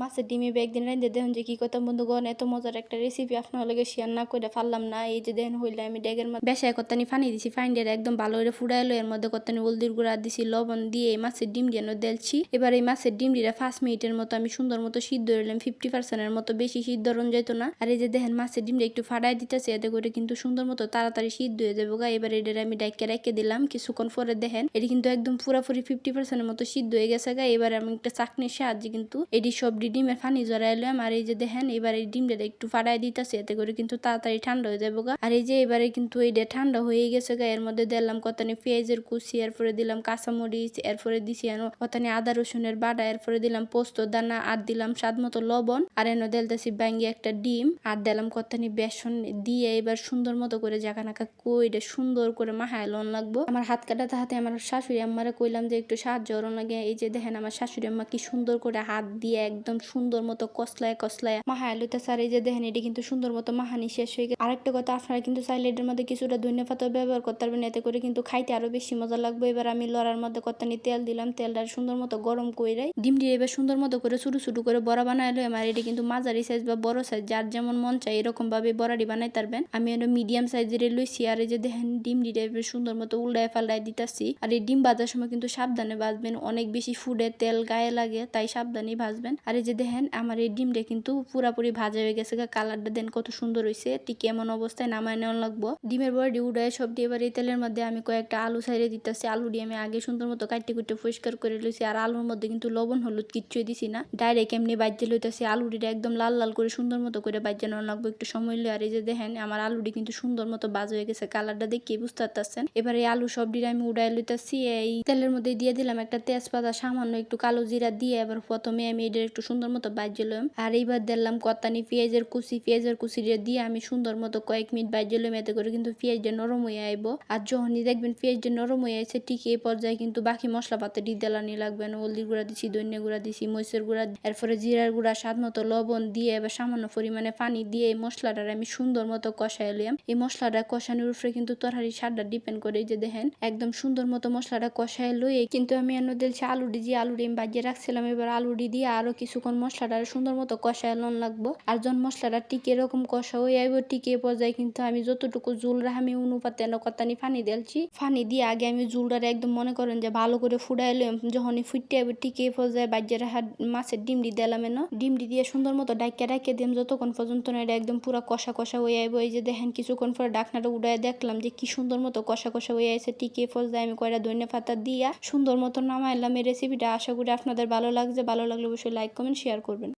মাছের ডিমে দিন রান্ধে দেখুন যে কি কথা বন্ধুগণ, এত মজার একটা রেসিপি আপনার লগে শেয়ার না করে পারলাম না। এই যে দেখেন হইলে আমি ডেগের মধ্যে বেসায় কত্তানি ফানি দিছি ফাইন্ডের একদম ভালো করে ফুড়াইলো এর মধ্যে কত্তানি হলদির গুঁড়া দিছি, লবণ দিয়ে এই মাছের ডিম দিয়ে দেলছি। এবার এই মাছের ডিম দিয়ে পাঁচ মিনিটের মতো আমি সুন্দর মতো সিদ্ধ হইলাম ফিফটি পার্সেন্টের মতো বেশি সিদ্ধ রন যেত না। আর এই যে দেখেন মাছের ডিমটা একটু ফাড়াই দিতেছে, এতে করে কিন্তু সুন্দর মতো তাড়াতাড়ি সিদ্ধ হয়ে যাব গা। এবার এটার আমি ডাইকে রেখে দিলাম, কিছুক্ষণ পরে দেখেন এটি কিন্তু একদম পুরাপুরি ফিফটি পার্সেন্টের মতো সিদ্ধ হয়ে গেছে গা। এবার আমি একটা চাকনির সাহায্যে কিন্তু এটি সব ডিমের পানি জড়াইলাম আর এই যে দেখেন, এবার এই ডিমটা একটু ফাটাই দিতেছে, এতে করে কিন্তু তাড়াতাড়ি ঠান্ডা হয়ে যাব গা। আর এই যে এবারে কিন্তু এইটা ঠান্ডা হয়ে গেছে গা, এর মধ্যে দিলাম কতানি পেঁয়াজের কুচি, এরপরে দিলাম কাঁচামরিচ, এরপরে দিছি এনো কতনি আদা রসুনের বাটা, এরপরে দিলাম পোস্ত, দানা, আর দিলাম স্বাদ মতো লবণ, আর এনো দেলতেছি ব্যাঙ্গি একটা ডিম, আর দিলাম কতানি বেসন দিয়ে এবার সুন্দর মতো করে জাকা নাকা কইরে সুন্দর করে মাহায় লন লাগবো। আমার হাত কাটাতে হাতে আমার শাশুড়ি আম্মারে কইলাম যে একটু সাহায্য লাগে, এই যে দেখেন আমার শাশুড়ি আম্মা কি সুন্দর করে হাত দিয়ে একদম সুন্দর মতো কসলায় কসলায় মাহায় লইতে স্যার এই যে দেখেন, এটি কিন্তু সুন্দর মতো মাহানি শেষ হয়ে গেছে। আরেকটা কথা, আপনারা কিন্তু চাইলে এটার মধ্যে কিছুটা ধন্য পাতা ব্যবহার করতে পারবেন, এতে করে কিন্তু খাইতে আরও বেশি মজা লাগবে। এবার আমি লড়ার মধ্যে কত্তানি তেল দিলাম, তেলটা সুন্দর মতো গরম করে ডিম দিয়ে এবার সুন্দর মতো করে ছোটো ছোটো করে বড়া বানাইলো আমার এটি কিন্তু মাঝারি সাইজ বা বড় সাইজ যার যেমন মন চাই এরকম ভাবে বড়াটি বানাই পারবেন। আমি এটা মিডিয়াম সাইজের লইছি। আর এই যে দেখেন, ডিম ডিটা এবার সুন্দর মতো উল্টায় ফাল্টায় দিতেছি। আর এই ডিম বাজার সময় কিন্তু সাবধানে বাজবেন অনেক বেশি ফুডে তেল গায়ে লাগে, তাই সাবধানে ভাজবেন। আর এই যে দেখেন, আমার এই ডিমটা কিন্তু পুরাপুরি ভাজা হয়ে গেছে কালারটা দেন কত সুন্দর হয়েছে ঠিক এমন অবস্থায় নামায় নেওয়া লাগবো। ডিমের বড়ি উড়ায় সব দিয়ে এবার এই তেলের মধ্যে আমি কয়েকটা আলু সাইডে দিতেছি, আলু দিয়ে আমি আগে সুন্দর মতো কাটতে কুটে পরিষ্কার করে লইছি, আর আলুর মধ্যে কিন্তু লবণ, হলুদ কিচ্ছুই দিছি না। ডাইরেক্ট এমনি বাজ্যে লইতেছি আলুটিটা একদম লাল লাল করে সুন্দর মতো করে বাজ্যে নেওয়া লাগবো, একটু সময় লই আর এই যে দেখেন, আমার আলুটি কিন্তু সুন্দর মতো বাজ হয়ে গেছে, কালারটা দেখে বুঝতে পারতেছেন। এবার এই আলু সবটি আমি উড়াই লইতেছি, এই তেলের মধ্যে দিয়ে দিলাম একটা তেজপাতা, সামান্য একটু কালো জিরা দিয়ে এবার প্রথমে আমি এটা একটু সুন্দর মতো বাজ্যলাম আর এইবার দিলাম কত্তানি পেঁয়াজের কুচি পেঁয়াজের কুচি দিয়ে আমি সুন্দর মতো কয়েক মিনিট বাজ্যলাম এতে করে কিন্তু পেঁয়াজটা নরম হয়ে আইব। আর যখনই দেখবেন পেঁয়াজটা নরম হয়ে আছে ঠিক এই পর্যায়ে কিন্তু বাকি মশলাপাতি ডি লাগবে না। হলদির গুঁড়া দিছি, ধনিয়া গুঁড়া দিছি, মরিচের গুঁড়া, এরপরে জিরার গুঁড়া, স্বাদ মতো লবণ দিয়ে, এবার সামান্য পরিমাণে পানি দিয়ে এই মশলাটার আমি সুন্দর মতো কষাই লিয়াম এই মশলাটা কষানোর উপরে কিন্তু তরকারি স্বাদটা ডিপেন্ড করে যে দেখেন, একদম সুন্দর মতো মশলাটা কষাই লই কিন্তু আমি এনে দিয়েছি আলুটি দিয়ে আলুটি আমি বাজিয়ে রাখছিলাম, এবার আলুটি দিয়ে আরও কিছুক্ষণ মশলাটা সুন্দর মতো কষাই লন লাগবো। আর যখন মশলাটা টিকে এরকম কষা হয়ে আইব, টিকে পর্যায়ে কিন্তু আমি যতটুকু জুল আমি অনুপাতে কত্তানি ফানি দিয়েছি। ফানি দিয়ে আগে আমি জুলটারে একদম মনে করেন যে ভালো করে ফুটাইলে যখনই ফুটতে আইব, টিকে পর্যায়ে বাজিয়ে রাখা মাছের ডিমডি দিলাম এনো। ডিমডি দিয়ে সুন্দর মতো ডাইকে ডাইকে দিলাম। যতক্ষণ পর্যন্ত না এটা একদম পুরো কষা কষা হয়ে আইব, এই যে দেখেন কিছুক্ষণ পরে ডাকনাটা উড়াই দেখলাম যে কি সুন্দর মতো কষা কষা হয়ে আছে টিকে পর্যায়ে আমি কয়টা ধনে পাতা দিয়া সুন্দর মতো নামাইলাম। এই রেসিপিটা আশা করি আপনাদের ভালো লাগছে। ভালো লাগলে অবশ্যই লাইক কমেন্ট শেয়ার করবেন।